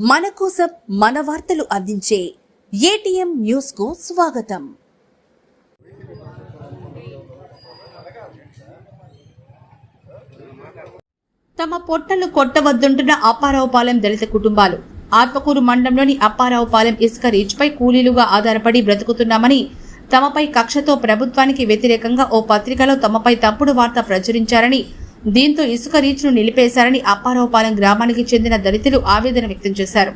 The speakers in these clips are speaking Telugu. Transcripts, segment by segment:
మన కోసం మన వార్తలు అందించే ఏటీఎం న్యూస్కు స్వాగతం. తమ పొట్టలు కొట్టవద్దుంటున్న అప్పారావుపాలెం దళిత కుటుంబాలు. ఆత్మకూరు మండలంలోని అప్పారావుపాలెం ఇసుక రీచ్పై కూలీలుగా ఆధారపడి బ్రతుకుతున్నామని తమపై కక్షతో ప్రభుత్వానికి వ్యతిరేకంగా ఓ పత్రికలో తమపై తప్పుడు వార్త ప్రచురించారని దీంతో ఇసుక రీచ్ను నిలిపేశారని అప్పారావుపాలెం గ్రామానికి చెందిన దళితులు ఆవేదన వ్యక్తం చేశారు.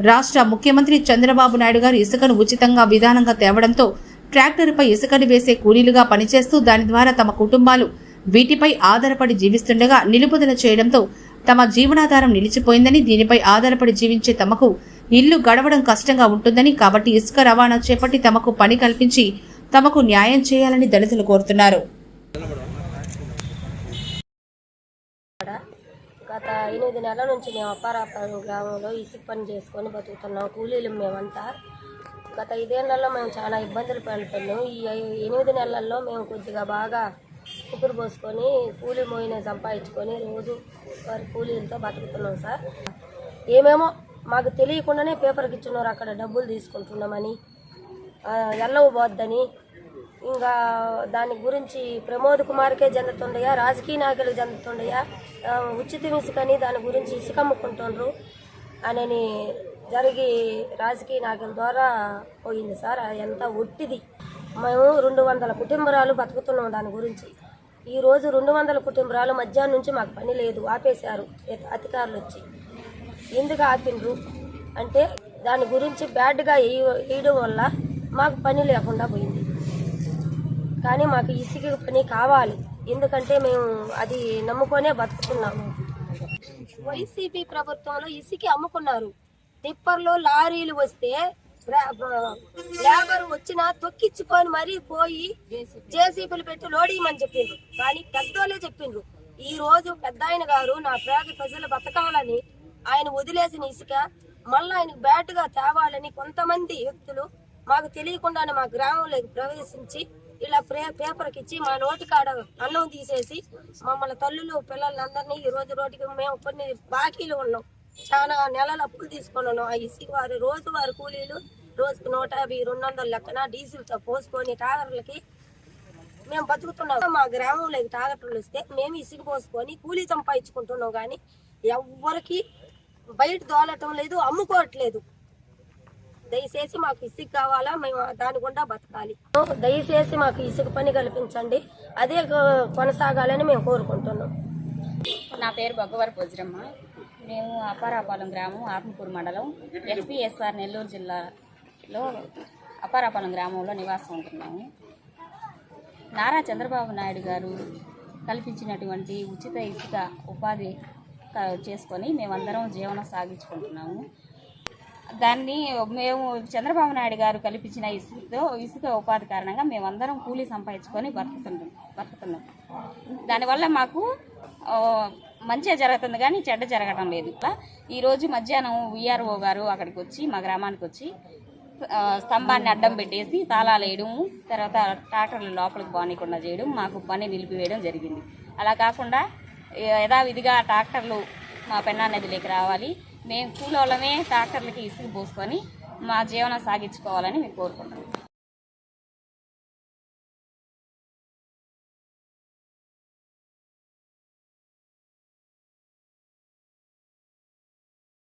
రాష్ట్ర ముఖ్యమంత్రి చంద్రబాబు నాయుడు గారు ఇసుకను ఉచితంగా విధానంగా తేవడంతో ట్రాక్టర్పై ఇసుకను వేసే కూలీలుగా పనిచేస్తూ దాని ద్వారా తమ కుటుంబాలు వీటిపై ఆధారపడి జీవిస్తుండగా నిలుపుదల చేయడంతో తమ జీవనాధారం నిలిచిపోయిందని దీనిపై ఆధారపడి జీవించే తమకు ఇల్లు గడవడం కష్టంగా ఉంటుందని కాబట్టి ఇసుక రవాణా చేపట్టి తమకు పని కల్పించి తమకు న్యాయం చేయాలని దళితులు కోరుతున్నారు. గత ఎనిమిది నెలల నుంచి మేము అప్పారాపురం గ్రామంలో ఇసుక పని చేసుకొని బతుకుతున్నాం. కూలీలు మేమంతా. గత ఐదేళ్ళలో మేము చాలా ఇబ్బందులు పడుతున్నాం. ఈ ఎనిమిది నెలల్లో మేము కొద్దిగా బాగా కుకురు పోసుకొని కూలి మోయిన సంపాదించుకొని రోజు వారి కూలీలతో బతుకుతున్నాం సార్. ఏమేమో మాకు తెలియకుండానే పేపర్కి ఇచ్చినారు అక్కడ డబ్బులు తీసుకుంటున్నామని ఎల్లవ పోద్దని ఇంకా దాని గురించి ప్రమోద్ కుమార్కే చెందుతుండయా? రాజకీయ నాయకులకు చెందుతుండయా? ఉచిత ఇసుకని దాని గురించి ఇసుక అమ్ముకుంటుండ్రు అని జరిగి రాజకీయ నాయకుల ద్వారా పోయింది సార్. అది ఎంత ఒట్టిది. మేము రెండు వందల కుటుంబరాలు బతుకుతున్నాం దాని గురించి. ఈరోజు రెండు వందల కుటుంబరాలు మధ్యాహ్నం నుంచి మాకు పని లేదు. ఆపేశారు. అధికారులు వచ్చి. ఎందుకు ఆపిండ్రు? అంటే దాని గురించి బ్యాడ్గా వేయ- వేయడం వల్ల మాకు పని లేకుండా పోయింది. కానీ మాకు ఇసుక పని కావాలి. ఎందుకంటే మేము అది నమ్ముకొనే బతుకుతున్నాము. వైసీపీ ప్రభుత్వంలో ఇసుక అమ్ముకున్నారు. టిప్పర్లో లారీలు వస్తే లేబర్ వచ్చినా తొక్కించుకొని మరీ పోయి జేసీపీలు పెట్టి లోడియమని చెప్పిండ్రు. కానీ పెద్దోళ్ళే చెప్పిండ్రు. ఈ రోజు పెద్ద ఆయన గారు నా పేద ప్రజలు బతకాలని ఆయన వదిలేసిన ఇసుక మళ్ళీ ఆయనకు బ్యాట్గా తేవాలని కొంతమంది వ్యక్తులు మాకు తెలియకుండానే మా గ్రామంలోకి ప్రవేశించి ఇలా ప్రే పేపర్కి ఇచ్చి మా నోటి కాడ అన్నం తీసేసి మమ్మల్ని తల్లులు పిల్లలందరినీ ఈ రోజు మేము కొన్ని బాకీలు ఉన్నాం. చాలా నెలల అప్పులు తీసుకొని ఉన్నాం. ఆ ఇసుక వారి రోజు వారి కూలీలు రోజుకు నూట యాభై రెండు వందల లెక్కన డీజిల్తో పోసుకొని టాగర్లకి మేము బతుకుతున్నాం. మా గ్రామంలోకి టాగర్లు వస్తే మేము ఇసుక పోసుకొని కూలీ సంపాదించుకుంటున్నాం కానీ ఎవ్వరికి బయట దోలటం లేదు అమ్ముకోవట్లేదు. దయచేసి మాకు ఇసుక కావాలా? మేము దాని గుండా బతకాలి. దయచేసి మాకు ఇసుక పని కల్పించండి. అదే కొ- కొనసాగాలని మేము కోరుకుంటున్నాం. నా పేరు బొగ్గవర పొజ్రమ్మ మేము అపారాపాలెం గ్రామం ఆత్మకూరు మండలం ఎస్పీఎస్ఆర్ నెల్లూరు జిల్లాలో అపారాపాలెం గ్రామంలో నివాసం ఉంటున్నాము. నారా చంద్రబాబు నాయుడు గారు కల్పించినటువంటి ఉచిత ఇసుక ఉపాధి చేసుకొని మేమందరం జీవనం సాగించుకుంటున్నాము. దాన్ని మేము చంద్రబాబు నాయుడు గారు కల్పించిన ఇసుకతో ఇసుక ఉపాధి కారణంగా మేమందరం కూలీ సంపాదించుకొని బతుకుతున్నాం బతుకుతున్నాం. దానివల్ల మాకు మంచిగా జరుగుతుంది కానీ చెడ్డ జరగడం లేదు. ఇట్లా ఈరోజు మధ్యాహ్నం విఆర్ఓ గారు అక్కడికి వచ్చి మా గ్రామానికి వచ్చి స్తంభాన్ని అడ్డం పెట్టేసి తాళాలు వేయడం తర్వాత ట్రాక్టర్లు లోపలికి బానికుండా చేయడం మాకు పని నిలిపివేయడం జరిగింది. అలా కాకుండా యథావిధిగా ట్రాక్టర్లు మా పెన్నా నదిలోకి రావాలి. మేము కూలోళ్ళమే ట్రాక్టర్లకి ఇసుకు పోసుకొని మా జీవనం సాగించుకోవాలని మేము కోరుకుంటున్నాం.